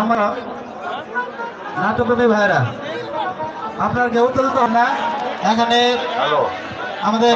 আমরা নাটকপ্রেমী ভাইরা আপনার কেউ তো না। এখানে আমাদের